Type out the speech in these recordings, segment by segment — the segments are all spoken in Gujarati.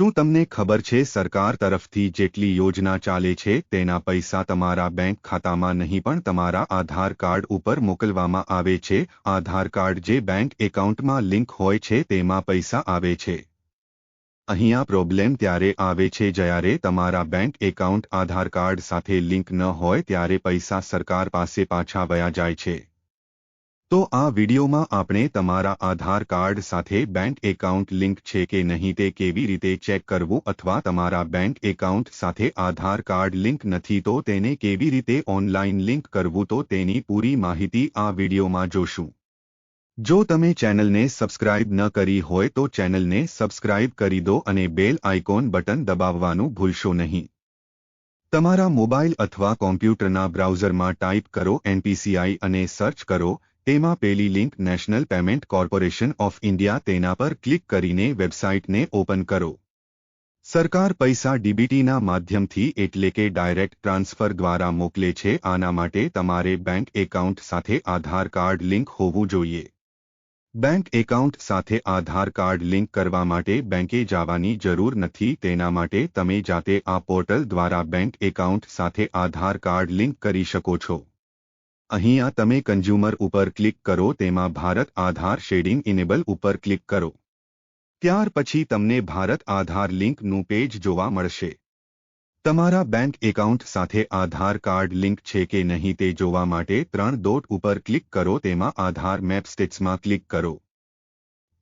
શું તમને ખબર છે સરકાર તરફથી જેટલી યોજના ચાલે છે? તેના પૈસા તમારા બેંક ખાતામાં નહીં, પણ તમારા આધાર કાર્ડ ઉપર મોકલવામાં આવે છે. આધાર કાર્ડ જે બેંક એકાઉન્ટમાં લિંક હોય છે, તેમાં પૈસા આવે છે. અહીંયા પ્રોબ્લેમ ત્યારે આવે છે જ્યારે તમારા બેંક એકાઉન્ટ આધાર કાર્ડ સાથે લિંક ન હોય, ત્યારે પૈસા સરકાર પાસે પાછા વયા જાય છે. તો આ વિડીયોમાં આપણે તમારા આધાર કાર્ડ સાથે બેંક એકાઉન્ટ લિંક છે કે નહીં તે કેવી રીતે ચેક કરવું અથવા તમારા બેંક એકાઉન્ટ સાથે આધાર કાર્ડ લિંક નથી તો તેને કેવી રીતે ઓનલાઈન લિંક કરવું તો તેની પૂરી માહિતી આ વિડીયોમાં જોશું. જો તમે ચેનલને સબસ્ક્રાઇબ ન કરી હોય તો ચેનલને સબસ્ક્રાઇબ કરી દો અને બેલ આઇકોન બટન દબાવવાનું ભૂલશો નહીં. તમારા મોબાઈલ અથવા કોમ્પ્યુટરના બ્રાઉઝરમાં ટાઈપ કરો એનપીસીઆઈ અને સર્ચ કરો તેમાં પેલી link national payment corporation of India તેના પર ક્લિક કરીને વેબસાઇટને ઓપન કરો. સરકાર પૈસા ડીબીટીના માધ્યમથી એટલે કે ડાયરેક્ટ ટ્રાન્સફર દ્વારા મોકલે છે, આના માટે તમારે બેંક એકાઉન્ટ સાથે આધાર કાર્ડ લિંક હોવું જોઈએ. બેંક એકાઉન્ટ સાથે આધાર કાર્ડ લિંક કરવા માટે બેંકે જવાની જરૂર નથી, તેના માટે તમે જાતે આ પોર્ટલ દ્વારા બેંક એકાઉન્ટ સાથે આધાર કાર્ડ લિંક કરી શકો છો. અહીંયા તમે કન્ઝ્યુમર ઉપર ક્લિક કરો, તેમાં ભારત આધાર શેડિંગ ઇનેબલ ઉપર ક્લિક કરો. ત્યાર પછી તમને ભારત આધાર લિંકનું પેજ જોવા મળશે. તમારા બેંક એકાઉન્ટ સાથે આધાર કાર્ડ લિંક છે કે નહીં તે જોવા માટે ત્રણ ડોટ ઉપર ક્લિક કરો, તેમાં આધાર મેપ સ્ટેટ્સમાં ક્લિક કરો.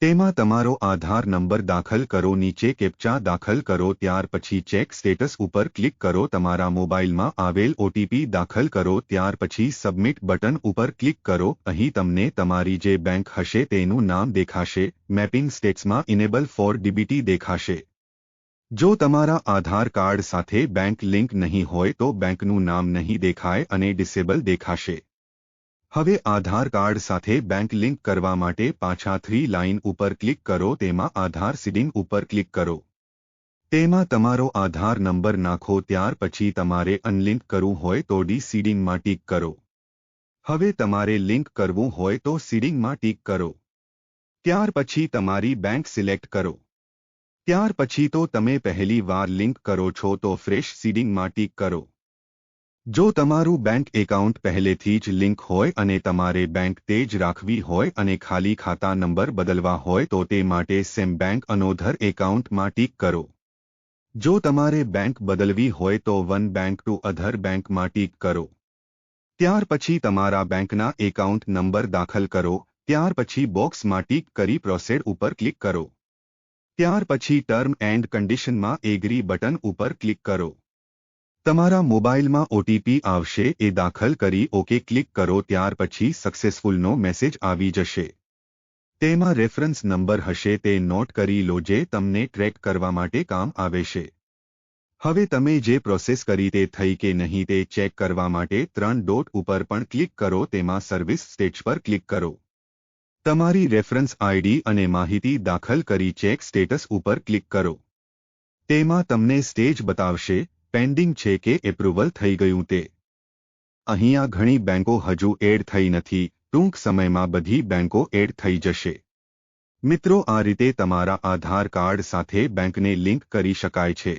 તેમાં તમારો આધાર નંબર દાખલ કરો, નીચે કેપ્ચા દાખલ કરો, ત્યાર પછી ચેક સ્ટેટસ ઉપર ક્લિક કરો, તમારા મોબાઈલમાં આવેલ ઓટીપી દાખલ કરો, ત્યાર પછી સબમિટ બટન ઉપર ક્લિક કરો, અહીં તમને તમારી જે બેંક હશે તેનું નામ દેખાશે, મેપિંગ સ્ટેટ્સમાં ઇનેબલ ફોર ડીબીટી દેખાશે. જો તમારા આધાર કાર્ડ સાથે બેંક લિંક નહીં હોય તો બેંકનું નામ નહીં દેખાય અને ડિસેબલ દેખાશે. હવે આધાર કાર્ડ સાથે બેંક લિંક કરવા માટે પાછા થ્રી લાઇન ઉપર ક્લિક કરો, તેમાં આધાર સીડિંગ ઉપર ક્લિક કરો. તેમાં તમારો આધાર નંબર નાખો, ત્યાર પછી તમારે અનલિંક કરવું હોય તો ડી સીડિંગમાં ટીક કરો. હવે તમારે લિંક કરવું હોય તો સીડિંગમાં ટીક કરો. ત્યાર પછી તમારી બેંક સિલેક્ટ કરો. ત્યાર પછી તો તમે પહેલી વાર લિંક કરો છો તો ફ્રેશ સીડિંગમાં ટીક કરો. જો તમારું બેંક એકાઉન્ટ પહેલેથી જ લિંક હોય અને તમારે બેંક તે જ રાખવી હોય અને ખાલી ખાતા નંબર બદલવા હોય તો તે માટે સેમ બેંક અનોધર એકાઉન્ટમાં ટીક કરો. જો તમારે બેંક બદલવી હોય તો વન બેંક ટુ અધર બેંકમાં ટીક કરો. ત્યાર પછી તમારા બેંકના એકાઉન્ટ નંબર દાખલ કરો, ત્યાર પછી બોક્સમાં ટીક કરી પ્રોસેડ ઉપર ક્લિક કરો. ત્યાર પછી ટર્મ એન્ડ કન્ડિશનમાં એગ્રી બટન ઉપર ક્લિક કરો. તમારા મોબાઈલમાં ઓટીપી આવશે, એ દાખલ કરી ઓકે ક્લિક કરો ત્યાર પછી સક્સેસફુલનો મેસેજ આવી જશે. તેમાં રેફરન્સ નંબર હશે, તે નોટ કરી લો જે તમને ટ્રેક કરવા માટે કામ આવે છે. હવે તમે જે પ્રોસેસ કરી તે થઈ કે નહીં તે ચેક કરવા માટે ત્રણ ડોટ ઉપર પણ ક્લિક કરો, તેમાં સર્વિસ સ્ટેજ પર ક્લિક કરો. તમારી રેફરન્સ આઈડી અને માહિતી દાખલ કરી ચેક સ્ટેટસ ઉપર ક્લિક કરો. તેમાં તમને સ્ટેજ બતાવશે પેન્ડિંગ છે કે એપ્રુવલ થઈ ગયું તે. અહીંયા ઘણી બેંકો હજુ એડ થઈ નથી, ટૂંક સમયમાં બધી બેંકો એડ થઈ જશે. મિત્રો, આ રીતે તમારા આધાર કાર્ડ સાથે બેંકને લિંક કરી શકાય છે.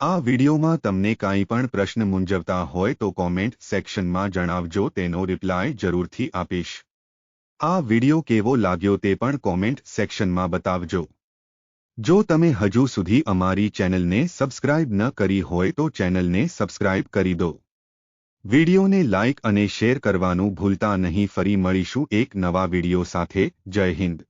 આ વિડીયોમાં તમને કાંઈ પણ પ્રશ્ન મૂંઝવતા હોય તો કોમેન્ટ સેક્શનમાં જણાવજો, તેનો રિપ્લાય જરૂરથી આપીશ. આ વીડિયો કેવો લાગ્યો તે પણ કોમેન્ટ સેક્શનમાં બતાવજો. જો તમે હજુ સુધી અમારી ચેનલને સબસ્ક્રાઇબ ન કરી હોય તો ચેનલને સબસ્ક્રાઇબ કરી દો. વિડીયોને લાઇક અને શેર કરવાનું ભૂલતા નહીં. ફરી મળીશું એક નવા વીડિયો સાથે. જય હિન્દ.